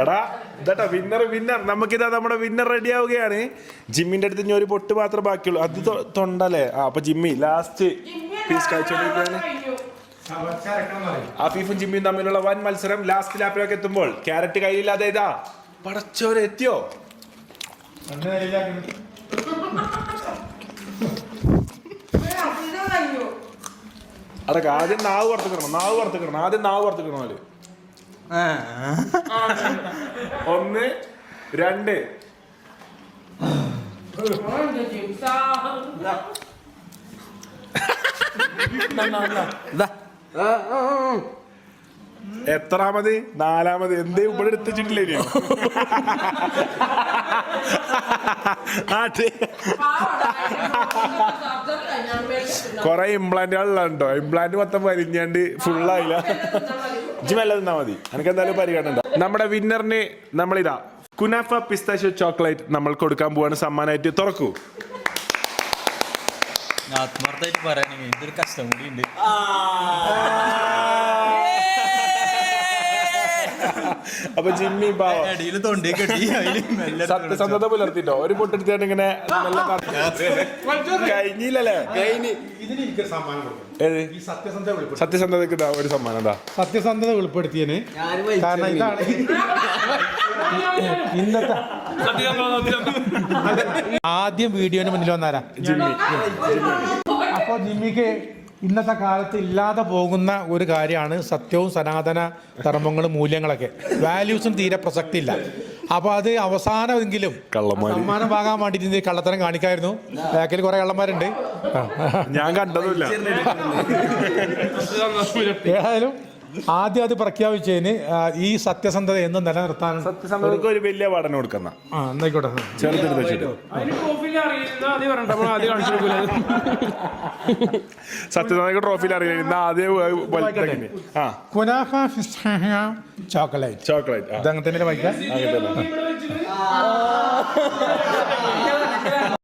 എടാ ഇതാ winner winner നമുക്കിതാ നമ്മുടെ വിന്നർ റെഡി ആവുകയാണ്. ജിമ്മിന്റെ അടുത്ത് ഇനി ഒരു പൊട്ട് മാത്രമേ ബാക്കിയുള്ളൂ. അത് തൊ- തൊണ്ടല്ലേ? ആ അപ്പൊ ജിമ്മി ലാസ്റ്റ് പീസ് കഴിച്ചോണ്ടിരിക്കുകയാണ് ആഫീഫും ജിമ്മിയും തമ്മിലുള്ള വൻ മത്സരം ലാസ്റ്റ് ലാപ്പിലേക്ക് എത്തുമ്പോൾ. ക്യാരറ്റ് കയ്യിലില്ലാതെ ഇതാ പടച്ചോരെ എത്തിയോ? അതൊക്കെ ആദ്യം നാവ് വർത്തിക്കണം നാവ് വർത്തിക്കണം ആദ്യം നാവ് വർത്തിക്കണം അവർ. ഒന്ന് രണ്ട്. എത്രാമത്? നാലാമത്? എന്തേ ഇവിടെ എടുത്തിട്ടില്ലേ കൊറേ ഇംപ്ലാന്റുകളുണ്ടോ ഇംപ്ലാന്റ് മൊത്തം വലിഞ്ഞാണ്ട് ഫുള്ളായില്ല ഇജ്ജ് മെല്ലെ തന്നാ മതി. എനിക്ക് എന്തായാലും പരിഗണന നമ്മുടെ വിന്നറിന് നമ്മളിതാ. കുനാഫ പിസ്താഷ്യോ ചോക്ലേറ്റ് നമ്മൾ കൊടുക്കാൻ പോവാണ്. സമ്മാനമായിട്ട് തുറക്കൂ. ആത്മാർത്ഥമായിട്ട് പറയണെങ്കിൽ ഇതൊരു കഷ്ടം കൂടി ഉണ്ട് അപ്പൊ ജിമ്മി തൊണ്ടി കെട്ടി സത്യസന്ധത പുലർത്തിട്ടോ? ഒരു പൊട്ടെടുത്തിട്ട് ഇങ്ങനെ നല്ല കഴിഞ്ഞില്ലല്ലേ? സത്യസന്ധതക്ക് ഒരു സമ്മാനം എന്താ സത്യസന്ധത വെളിപ്പെടുത്തിയതിന് കാരണം ഇതാണ്. ഇന്നത്തെ ആദ്യം വീഡിയോന് മുന്നിൽ വന്നാരാ? ജിമ്മി. അപ്പൊ ജിമ്മിക്ക് ഇന്നത്തെ കാലത്ത് ഇല്ലാതെ പോകുന്ന ഒരു കാര്യമാണ് സത്യവും സനാതന ധർമ്മങ്ങളും മൂല്യങ്ങളൊക്കെ. വാല്യൂസും തീരെ പ്രസക്തിയില്ല. അപ്പോൾ അത് അവസാനമെങ്കിലും. സമ്മാനം വാങ്ങാൻ വേണ്ടിയിട്ട് കള്ളത്തരം കാണിക്കായിരുന്നു. ബാക്കിൽ കുറേ കള്ളന്മാരുണ്ട്. ഞാൻ കണ്ടതുമില്ല. ഏതായാലും ആദ്യം അത് പ്രഖ്യാപിച്ചതിന് ഈ സത്യസന്ധത എന്നും നിലനിർത്താൻ സത്യസന്ധതക്ക് ഒരു വലിയ പഠനം കൊടുക്കുന്ന. ആ എന്നായിക്കോട്ടെ. ചെറുതെടുത്ത് വെച്ചിട്ട്. സത്യസന്ധതക്ക് ട്രോഫിയിൽ അറിയാം ആദ്യം. ആ. കുനാഫ ചോക്ലേറ്റ്. ചോക്ലേറ്റ് ആ. ഇതങ്ങനെ തന്നെ. വായിക്കാം